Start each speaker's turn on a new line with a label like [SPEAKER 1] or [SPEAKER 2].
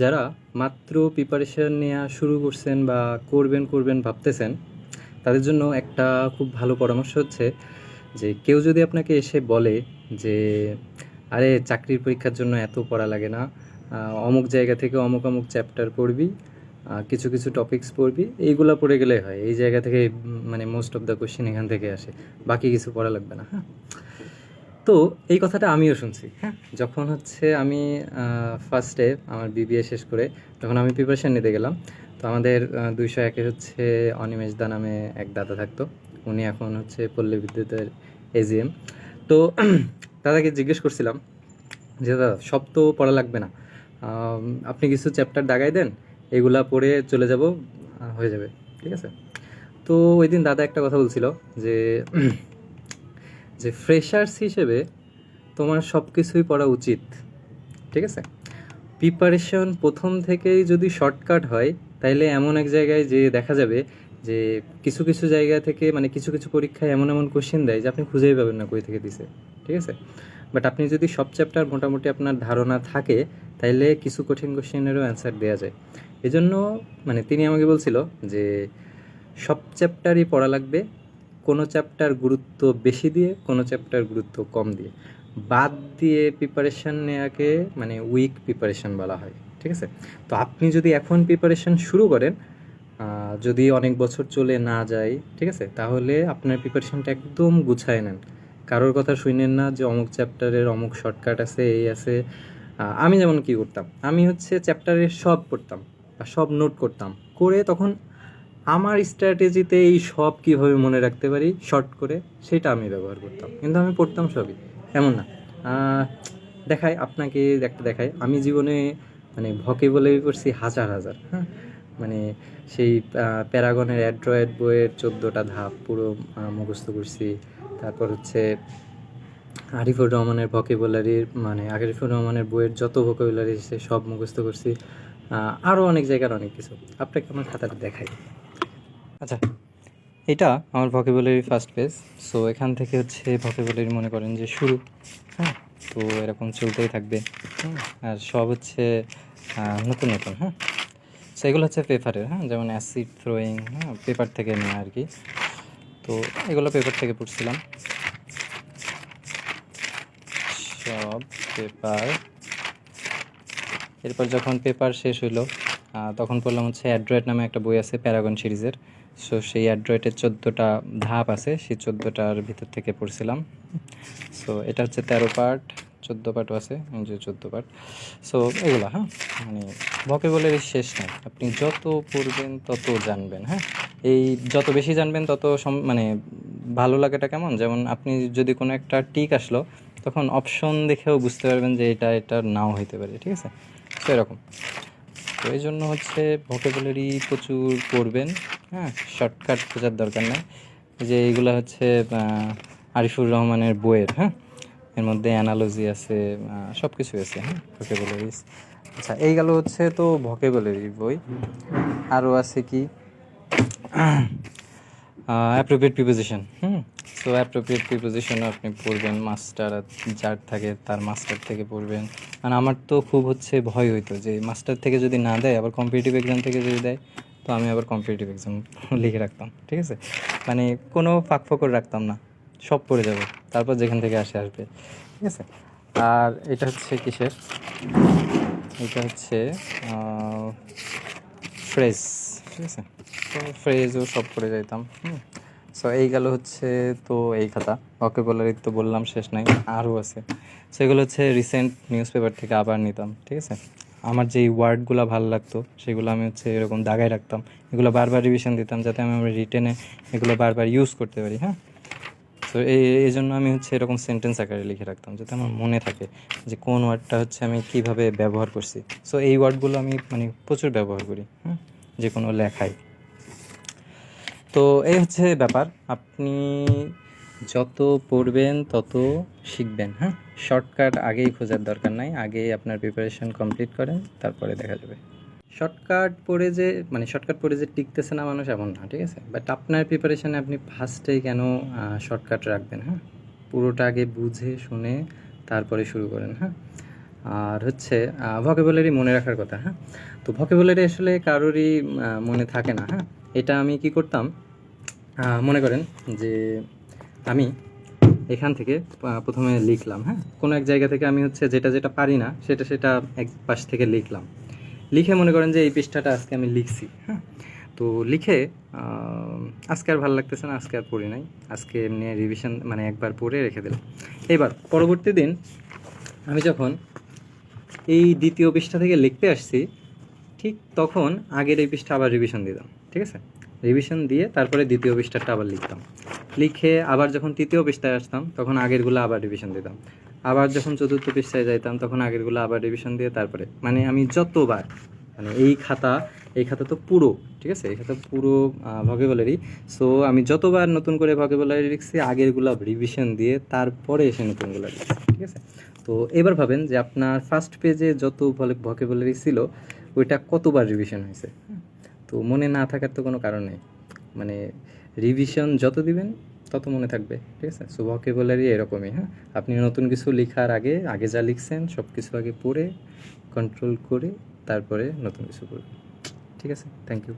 [SPEAKER 1] যারা মাত্র প্রিপারেশন নেওয়া শুরু করছেন বা করবেন করবেন ভাবতেছেন, তাদের জন্য একটা খুব ভালো পরামর্শ হচ্ছে যে কেউ যদি আপনাকে এসে বলে যে, আরে, চাকরির পরীক্ষার জন্য এত পড়া লাগে না অমুক জায়গা থেকে অমুক অমুক চ্যাপ্টার পড়বি কিছু কিছু টপিকস পড়বি, এইগুলো পড়ে গেলে হয়, এই জায়গা থেকে মানে মোস্ট অফ দ্য কোশ্চেন এখান থেকে আসে, বাকি কিছু পড়া লাগবে না হ্যাঁ? তো এই কথাটা আমিও শুনছি। হ্যাঁ। যখন হচ্ছে আমি ফার্স্টে আমার বিবিএ শেষ করে যখন আমি প্রিপারেশান নিতে গেলাম তো আমাদের দুইশো একে হচ্ছে অনিমেষ দা নামে এক দাদা থাকতো। উনি এখন হচ্ছে পল্লী বিদ্যুতের এজিএম তো দাদাকে জিজ্ঞেস করছিলাম যে দাদা সব তো পড়া লাগবে না। আপনি কিছু চ্যাপ্টার দাগাই দেন এগুলা পড়ে চলে যাব হয়ে যাবে। ঠিক আছে? তো ওই দিন দাদা একটা কথা বলছিল যে যে ফ্রেশার্স হিসেবে তোমার সব কিছুই পড়া উচিত, ঠিক আছে? প্রিপারেশন প্রথম থেকেই যদি শর্টকাট হয়, তাইলে এমন এক জায়গায় যে দেখা যাবে যে কিছু কিছু জায়গা থেকে মানে কিছু কিছু পরীক্ষায় এমন এমন কোশ্চেন দেয় যে আপনি খুঁজেই পাবেন না কই থেকে দিছে, ঠিক আছে? বাট আপনি যদি সব চ্যাপ্টার মোটামুটি আপনার ধারণা থাকে, তাইলে কিছু কঠিন কোশ্চেনেরও অ্যান্সার দেওয়া যায়। এজন্য মানে তিনি আমাকে বলছিল যে সব চ্যাপ্টারই পড়া লাগবে কোনো চ্যাপ্টার গুরুত্ব বেশি দিয়ে, কোনো চ্যাপ্টার গুরুত্ব কম দিয়ে। বাদ দিয়ে প্রিপারেশান নেওয়াকে মানে উইক প্রিপারেশান বলা হয়, ঠিক আছে? তো আপনি যদি এখন প্রিপারেশান শুরু করেন যদি অনেক বছর চলে না যায়, ঠিক আছে? তাহলে আপনার প্রিপারেশানটা একদম গুছায় নেন। কারোর কথা শুনেন না যে অমুক চ্যাপ্টারের অমুক শর্টকাট আছে, এই আছে। আমি যেমন কি করতাম? আমি হচ্ছে চ্যাপ্টারের সব পড়তাম বা সব নোট করতাম। করে তখন আমার স্ট্র্যাটেজিতে এই সব কীভাবে মনে রাখতে পারি শর্ট করে, সেটা আমি ব্যবহার করতাম। কিন্তু আমি পড়তাম সবই। এমন না। দেখায় আপনাকে, একটা দেখায় আমি জীবনে মানে ভকে বলে পড়ছি হাজার হাজার। হ্যাঁ? মানে সেই প্যারাগনের অ্যাড্রয়েড বইয়ের চোদ্দোটা ধাপ পুরো মুখস্থ করছি। তারপর হচ্ছে, আরিফুর রহমানের ভকেবুলারির মানে আরিফুর রহমানের বইয়ের যত ভকেবুলারি সে সব মুখস্থ করছি। আরও অনেক জায়গার অনেক কিছু। আপনাকে আমার খাতাটা দেখাই। আচ্ছা এটা আমার ভকেবুলারি ফার্স্ট পেজ সো এখান থেকে হচ্ছে ভকেবুলারি মনে করেন যে শুরু হ্যাঁ? তো এরকম চলতেই থাকবে আর সব হচ্ছে নতুন নতুন হ্যাঁ? এগুলো হচ্ছে পেপারের হ্যাঁ? যেমন অ্যাসিড থ্রোয়িং হ্যাঁ? পেপার থেকে নেওয়া আর কি। তো এগুলো পেপার থেকে পড়ছিলাম। সব পেপার এরপর যখন পেপার শেষ হইল তখন পড়লাম হচ্ছে অ্যাড্রয়েড নামে একটা বই আছে প্যারাগন সিরিজের। সো সেই অ্যাড্রয়েডের চোদ্দোটা ধাপ আছে, সেই চোদ্দোটার ভিতর থেকে পড়ছিলাম। সো এটা হচ্ছে তেরো পার্ট চোদ্দ পার্টও আছে যে চোদ্দ পার্ট সো এগুলো হ্যাঁ? মানে ভকেবলের শেষ নাই। আপনি যত পড়বেন, তত জানবেন হ্যাঁ? এই যত বেশি জানবেন, তত মানে ভালো লাগাটা কেমন? যেমন আপনি যদি কোনো একটা টিক আসলো, তখন অপশন দেখেও বুঝতে পারবেন যে এটা এটা নাও হইতে পারে, ঠিক আছে? তো এরকম। তো এই জন্য হচ্ছে ভোকেবুলারি প্রচুর পড়বেন হ্যাঁ? শর্টকাট খোঁজার দরকার নেই। যে এইগুলো হচ্ছে আরিফুর রহমানের বইয়ের হ্যাঁ? এর মধ্যে অ্যানালজি আছে সব কিছুই আছে হ্যাঁ? ভোকেবুলারিস আচ্ছা এই গেল হচ্ছে তো ভোকেবুলারি বই। আরও আছে কি? Appropriate preposition hmm? So appropriate প্রিপোজিশনও আপনি পড়বেন মাস্টার যার থাকে তার মাস্টার থেকে পড়বেন। মানে আমার তো খুব হচ্ছে ভয় হইতো যে মাস্টার থেকে যদি না দেয়, আবার কম্পিটিটিভ এক্সাম থেকে যদি দেয়, তো আমি আবার কম্পিটিটিভ এক্সাম লিখে রাখতাম, ঠিক আছে? মানে কোনো ফাঁক ফকর রাখতাম না, সব পড়ে যাব, তারপর যেখান থেকে আসে আসবে, ঠিক আছে? আর এটা হচ্ছে কিসের? এটা হচ্ছে ফ্রেজ ঠিক আছে? তো ফ্রেজও সব পড়ে যাইতাম, হুম। সো এই গেল হচ্ছে তো এই খাতা। ভকেবুলারি তো বললাম, শেষ নাই, আরও আছে। সেগুলো হচ্ছে রিসেন্ট নিউজ পেপার থেকে আবার নিতাম, ঠিক আছে? আমার যেই ওয়ার্ডগুলো ভালো লাগতো, সেগুলো আমি হচ্ছে এরকম দাগায় রাখতাম। এগুলো বারবার রিভিশন দিতাম, যাতে আমি আমার রিটেনে এগুলো বারবার ইউজ করতে পারি হ্যাঁ? তো এই এই জন্য আমি হচ্ছে এরকম সেন্টেন্স আকারে লিখে রাখতাম, যাতে আমার মনে থাকে যে কোন ওয়ার্ডটা হচ্ছে আমি কীভাবে ব্যবহার করছি। সো এই ওয়ার্ডগুলো আমি মানে প্রচুর ব্যবহার করি হ্যাঁ? যে কোনো লেখায়। তো এই হচ্ছে ব্যাপার। আপনি যত পড়বেন, তত শিখবেন হ্যাঁ? শর্টকাট আগেই খোঁজার দরকার নাই। আগেই আপনার প্রিপারেশন কমপ্লিট করেন, তারপরে দেখা যাবে। শর্টকাট পড়ে যে মানে শর্টকাট পড়ে যে টিকতেছে না মানুষ, এমন না, ঠিক আছে? বাট আপনার প্রিপারেশানে আপনি ফার্স্টেই কেন শর্টকাট রাখবেন হ্যাঁ? পুরোটা আগে বুঝে, শুনে, তারপরে শুরু করেন হ্যাঁ? আর হচ্ছে ভকেবুলারি মনে রাখার কথা হ্যাঁ? তো ভকেবুলারি আসলে কারোরই মনে থাকে না হ্যাঁ? এটা আমি কি করতাম? মনে করেন যে আমি এখান থেকে প্রথমে লিখলাম হ্যাঁ? কোনো এক জায়গা থেকে আমি হচ্ছে যেটা যেটা পারি না, সেটা সেটা এক পাশ থেকে লিখলাম। লিখে মনে করেন যে এই পৃষ্ঠাটা আজকে আমি লিখছি হ্যাঁ? তো লিখে আজকে আর ভালো লাগতেছে না, আজকে আর পড়ি নাই। আজকে এমনি রিভিশন মানে একবার পড়ে রেখে দিলাম। এবার, পরবর্তী দিন আমি যখন এই দ্বিতীয় পৃষ্ঠা থেকে লিখতে আসছি, ঠিক তখন আগের এই পৃষ্ঠা আবার রিভিশন দিতাম। ঠিক আছে? রিভিশন দিয়ে তারপরে দ্বিতীয় পৃষ্ঠাটা আবার লিখতাম। লিখে আবার যখন তৃতীয় পৃষ্ঠায় আসতাম, তখন আগেরগুলো আবার রিভিশন দিতাম। আবার যখন চতুর্থ পৃষ্ঠায় যাইতাম, তখন আগেরগুলো আবার রিভিশন দিয়ে তারপরে। মানে আমি যতবার মানে এই খাতা এই খাতা তো পুরো, ঠিক আছে? এই খাতা পুরো ভকেবুলারি সো আমি যতবার নতুন করে ভকেবুলারি লিখছি, আগেরগুলো রিভিশন দিয়ে তারপরে এসে নতুনগুলো লিখছি, ঠিক আছে? তো এবার ভাবেন যে আপনার ফার্স্ট পেজে যত ভকেবুলারি ছিল, ওইটা কতবার রিভিশন হয়েছে? তো মনে না থাকার তো কোনো কারণ নেই। মানে রিভিশন যত দিবেন, তত মনে থাকবে, ঠিক আছে? সো ভকেবুলারি এরকমই হ্যাঁ? আপনি নতুন কিছু লেখার আগে আগে যা লিখছেন সব কিছু আগে পড়ে কন্ট্রোল করে, তারপরে নতুন কিছু করবেন ঠিক আছে? Thank you